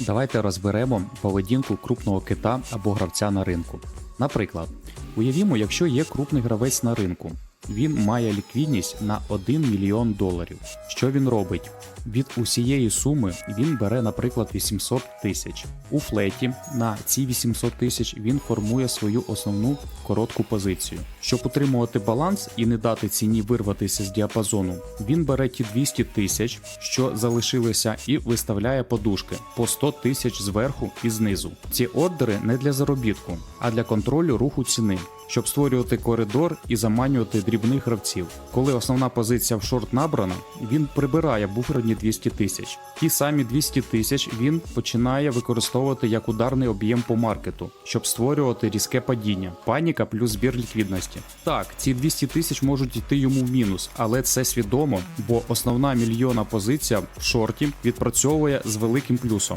Давайте розберемо поведінку крупного кита або гравця на ринку. Наприклад, уявімо, якщо є крупний гравець на ринку. Він має ліквідність на 1 мільйон доларів. Що він робить? Від усієї суми він бере, наприклад, 800 тисяч. У флеті на ці 800 тисяч він формує свою основну коротку позицію. Щоб утримувати баланс і не дати ціні вирватися з діапазону, він бере ті 200 тисяч, що залишилися, і виставляє подушки по 100 тисяч зверху і знизу. Ці ордери не для заробітку, а для контролю руху ціни. Щоб створювати коридор і заманювати дрібних гравців. Коли основна позиція в шорт набрана, він прибирає буферні 200 тисяч. Ті самі 200 тисяч він починає використовувати як ударний об'єм по маркету, щоб створювати різке падіння, паніка плюс збір ліквідності. Так, ці 200 тисяч можуть йти йому в мінус, але це свідомо, бо основна мільйона позиція в шорті відпрацьовує з великим плюсом.